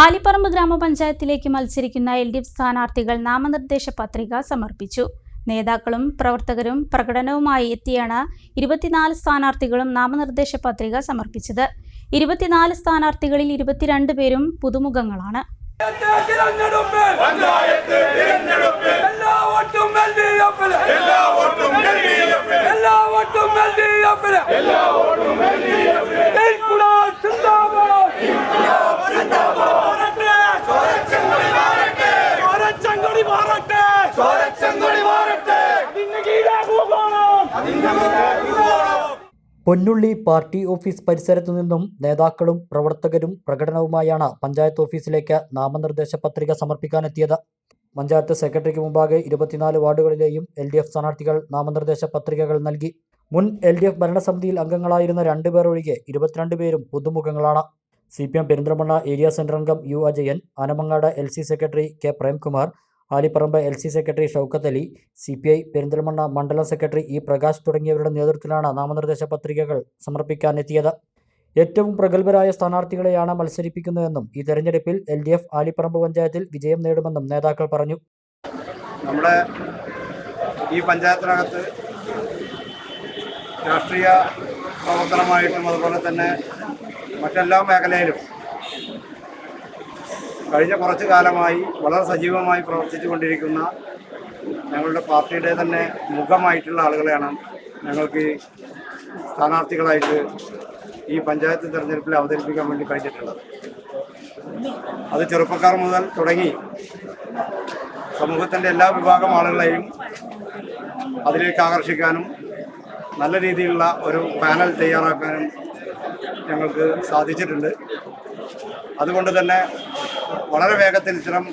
ആലിപ്പറമ്പ് ഗ്രാമപഞ്ചായത്തിലേക്ക് മത്സരിക്കുന്ന L D F സ്ഥാനാർത്ഥികൾ നാമനിർദ്ദേശ പത്രിക സമർപ്പിച്ചു. നേതാക്കളും പ്രവർത്തകരും പ്രകടനവുമായി എത്തിയാണ് ഇരുപത്തിനാല് സ്ഥാനാർത്ഥികളും നാമനിർദ്ദേശ പത്രിക സമർപ്പിച്ചത്. ഇരുപത്തിനാല് സ്ഥാനാർത്ഥികളിൽ ഇരുപത്തിരണ്ട് പേരും പുതുമുഖങ്ങളാണ്. എല്ലാ പൊന്നുള്ളി പാർട്ടി ഓഫീസ് പരിസരത്തു നിന്നും നേതാക്കളും പ്രവർത്തകരും പ്രകടനവുമായാണ് പഞ്ചായത്ത് ഓഫീസിലേക്ക് നാമനിർദ്ദേശ പത്രിക സമർപ്പിക്കാനെത്തിയത്. പഞ്ചായത്ത് സെക്രട്ടറിക്ക് മുമ്പാകെ ഇരുപത്തിനാല് വാർഡുകളിലെയും എൽ ഡി എഫ് സ്ഥാനാർത്ഥികൾ നാമനിർദ്ദേശ പത്രികകൾ നൽകി. മുൻ എൽ ഡി എഫ് ഭരണസമിതിയിൽ അംഗങ്ങളായിരുന്ന രണ്ടുപേർ ഒഴികെ ഇരുപത്തിരണ്ട് പേരും പുതുമുഖങ്ങളാണ്. C P M Perinthalmanna area central അംഗം U Ajayan Anamangad L C secretary K Premkumar Alipparamba L C secretary Shoukath Ali C P I Perinthalmanna മണ്ഡലം സെക്രട്ടറി ഇ പ്രകാശ് തുടങ്ങിയവരുടെ നേതൃത്വത്തിലാണ് നാമനിർദ്ദേശ പത്രികകൾ സമർപ്പിക്കാനെത്തിയത്. ഏറ്റവും പ്രഗത്ഭരായ സ്ഥാനാർത്ഥികളെയാണ് മത്സരിപ്പിക്കുന്നതെന്നും ഈ തെരഞ്ഞെടുപ്പിൽ എൽ ഡി എഫ് ആലിപ്പറമ്പ് പഞ്ചായത്തിൽ വിജയം നേടുമെന്നും നേതാക്കൾ പറഞ്ഞു. നമ്മുടെ ഈ പഞ്ചായത്തിനകത്ത് രാഷ്ട്രീയ പ്രവർത്തനമായിട്ടും അതുപോലെ തന്നെ മറ്റെല്ലാ മേഖലയിലും കഴിഞ്ഞ കുറച്ചു കാലമായി വളരെ സജീവമായി പ്രവർത്തിച്ചു കൊണ്ടിരിക്കുന്ന ഞങ്ങളുടെ പാർട്ടിയുടെ തന്നെ മുഖമായിട്ടുള്ള ആളുകളെയാണ് ഞങ്ങൾക്ക് സ്ഥാനാർത്ഥികളായിട്ട് ഈ പഞ്ചായത്ത് തിരഞ്ഞെടുപ്പിൽ അവതരിപ്പിക്കാൻ വേണ്ടി കഴിഞ്ഞിട്ടുള്ളത്. അത് ചെറുപ്പക്കാർ മുതൽ തുടങ്ങി സമൂഹത്തിന്റെ എല്ലാ വിഭാഗം ആളുകളെയും അതിലേക്ക് ആകർഷിക്കാനും നല്ല രീതിയിലുള്ള ഒരു പാനൽ തയ്യാറാക്കാനും ഞങ്ങൾക്ക് സാധിച്ചിട്ടുണ്ട്. അതുകൊണ്ട് തന്നെ വളരെ വേഗത്തിൽ ഇത്തരം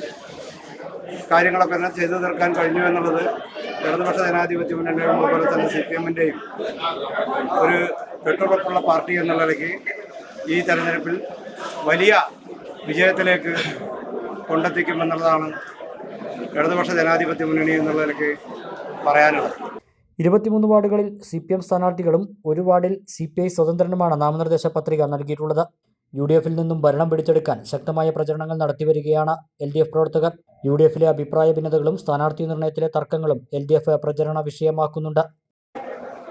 കാര്യങ്ങളൊക്കെ തന്നെ ചെയ്തു തീർക്കാൻ കഴിഞ്ഞു എന്നുള്ളത് ഇടതുപക്ഷ ജനാധിപത്യ മുന്നണിയും അതുപോലെ തന്നെ സി പി എമ്മിന്റെയും ഒരു കെട്ടുറപ്പുള്ള പാർട്ടി എന്നുള്ള നിലയ്ക്ക് ഈ തെരഞ്ഞെടുപ്പിൽ വലിയ വിജയത്തിലേക്ക് കൊണ്ടെത്തിക്കുമെന്നുള്ളതാണ് ഇടതുപക്ഷ ജനാധിപത്യ മുന്നണി എന്നുള്ള നിലയ്ക്ക് പറയാനുള്ളത്. ഇരുപത്തിമൂന്ന് വാർഡുകളിൽ സി പി എം സ്ഥാനാർത്ഥികളും ഒരു വാർഡിൽ സി പി ഐ സ്വതന്ത്രനുമാണ് നാമനിർദ്ദേശ പത്രിക നൽകിയിട്ടുള്ളത്. യു ഡി എഫിൽ നിന്നും ഭരണം പിടിച്ചെടുക്കാൻ ശക്തമായ പ്രചരണങ്ങൾ നടത്തിവരികയാണ് എൽ ഡി എഫ് പ്രവർത്തകർ. യു ഡി എഫിലെ അഭിപ്രായ ഭിന്നതകളും സ്ഥാനാർത്ഥി നിർണയത്തിലെ തർക്കങ്ങളും എൽ ഡി എഫ് പ്രചരണ വിഷയമാക്കുന്നുണ്ട്.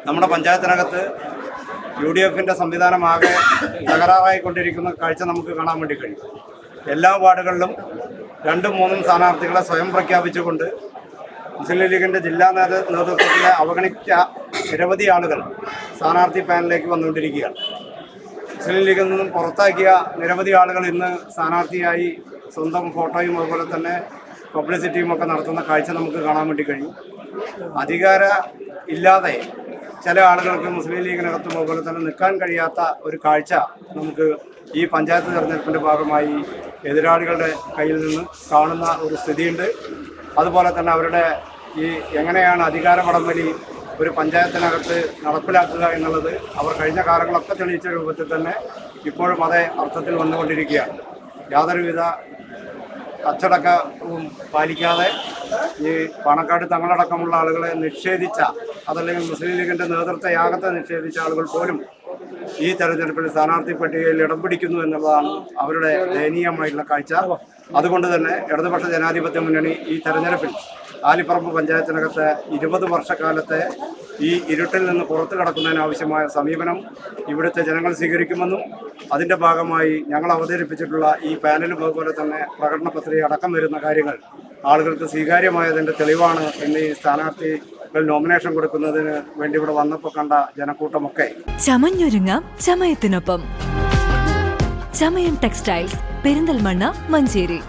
നമ്മുടെ പഞ്ചായത്തിനകത്ത് യു ഡി എഫിന്റെ സംവിധാനമാകെ തകരാറായിക്കൊണ്ടിരിക്കുന്ന കാഴ്ച നമുക്ക് കാണാൻ വേണ്ടി കഴിയും. എല്ലാ വാർഡുകളിലും രണ്ടും മൂന്നും സ്ഥാനാർത്ഥികളെ സ്വയം പ്രഖ്യാപിച്ചുകൊണ്ട് മുസ്ലിം ലീഗിന്റെ ജില്ലാ നേതൃ നേതൃത്വത്തിലെ അവഗണിച്ച നിരവധി ആളുകൾ സ്ഥാനാർത്ഥി പാനലിലേക്ക് വന്നുകൊണ്ടിരിക്കുകയാണ്. മുസ്ലിം ലീഗിൽ നിന്നും പുറത്താക്കിയ നിരവധി ആളുകൾ ഇന്ന് സ്ഥാനാർത്ഥിയായി സ്വന്തം ഫോട്ടോയും അതുപോലെ തന്നെ പബ്ലിസിറ്റിയും ഒക്കെ നടത്തുന്ന കാഴ്ച നമുക്ക് കാണാൻ വേണ്ടി കഴിയും. അധികാര ഇല്ലാതെ ചില ആളുകൾക്ക് മുസ്ലിം ലീഗിനകത്തും അതുപോലെ തന്നെ നിൽക്കാൻ കഴിയാത്ത ഒരു കാഴ്ച നമുക്ക് ഈ പഞ്ചായത്ത് തെരഞ്ഞെടുപ്പിന്റെ ഭാഗമായി എതിരാളികളുടെ കയ്യിൽ നിന്ന് കാണുന്ന ഒരു സ്ഥിതിയുണ്ട്. അതുപോലെ തന്നെ അവരുടെ ഈ എങ്ങനെയാണ് അധികാര വടംവലി ഒരു പഞ്ചായത്തിനകത്ത് നടപ്പിലാക്കുക എന്നുള്ളത് അവർ കഴിഞ്ഞ കാലങ്ങളൊക്കെ തെളിയിച്ച രൂപത്തിൽ തന്നെ ഇപ്പോഴും അതേ അർത്ഥത്തിൽ വന്നുകൊണ്ടിരിക്കുകയാണ്. യാതൊരുവിധ അച്ചടക്കവും പാലിക്കാതെ ഈ പണക്കാട് തങ്ങളടക്കമുള്ള ആളുകളെ നിഷേധിച്ച അതല്ലെങ്കിൽ മുസ്ലിം ലീഗിന്റെ നേതൃത്വ യാഗത്തെ നിഷേധിച്ച ആളുകൾ പോലും ഈ തെരഞ്ഞെടുപ്പിൽ സ്ഥാനാർത്ഥി പട്ടികയിൽ ഇടം പിടിക്കുന്നു എന്നുള്ളതാണ് അവരുടെ ദയനീയമായിട്ടുള്ള കാഴ്ച. അതുകൊണ്ട് തന്നെ ഇടതുപക്ഷ ജനാധിപത്യ മുന്നണി ഈ തെരഞ്ഞെടുപ്പിൽ ആലിപ്പറമ്പ് പഞ്ചായത്തിനകത്ത് ഇരുപത് വർഷക്കാലത്തെ ഈ ഇരുട്ടിൽ നിന്ന് പുറത്തു കടക്കുന്നതിനാവശ്യമായ സമീപനം ഇവിടുത്തെ ജനങ്ങൾ സ്വീകരിക്കുമെന്നും അതിന്റെ ഭാഗമായി ഞങ്ങൾ അവതരിപ്പിച്ചിട്ടുള്ള ഈ പാനലും അതുപോലെ തന്നെ പ്രകടന പത്രിക അടക്കം വരുന്ന കാര്യങ്ങൾ ആളുകൾക്ക് സ്വീകാര്യമായതിന്റെ തെളിവാണ് എന്ന് സ്ഥാനാർത്ഥി നോമിനേഷൻ കൊടുക്കുന്നതിന് വേണ്ടി ഇവിടെ വന്നപ്പോൾ കണ്ട ജനക്കൂട്ടമൊക്കെ. ചമഞ്ഞൊരുങ്ങാം ചമയത്തിനൊപ്പം. ചമയം ടെക്സ്റ്റൈൽസ് പെരിന്തൽമണ്ണ മഞ്ചേരി.